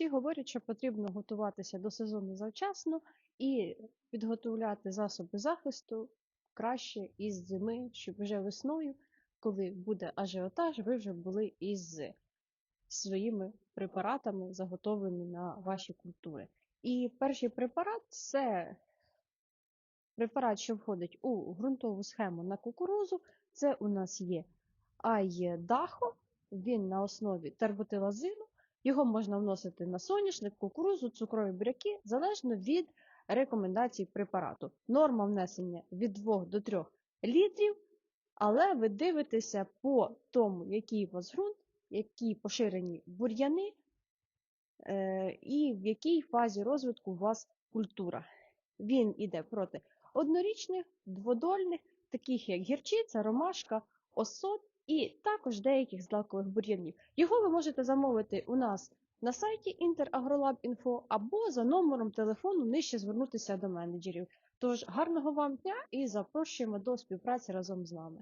Всі говорять, що потрібно готуватися до сезону завчасно і підготовляти засоби захисту краще із зими, щоб вже весною, коли буде ажіотаж, ви вже були із своїми препаратами, заготовлені на ваші культури. І перший препарат це препарат, що входить у ґрунтову схему на кукурузу. Це у нас є Айдахо, він на основі терботилазину. Його можна вносити на соняшник, кукурузу, цукрові буряки, залежно від рекомендацій препарату. Норма внесення від 2 до 3 літрів, але ви дивитеся по тому, який у вас ґрунт, які поширені бур'яни е, і в якій фазі розвитку у вас культура. Він іде проти однорічних, дводольних, таких як гірчиця, ромашка, осот і також деяких злакових бур'янів. Його ви можете замовити у нас на сайті interagrolab.info або за номером телефону нижче звернутися до менеджерів. Тож гарного вам дня і запрошуємо до співпраці разом з нами.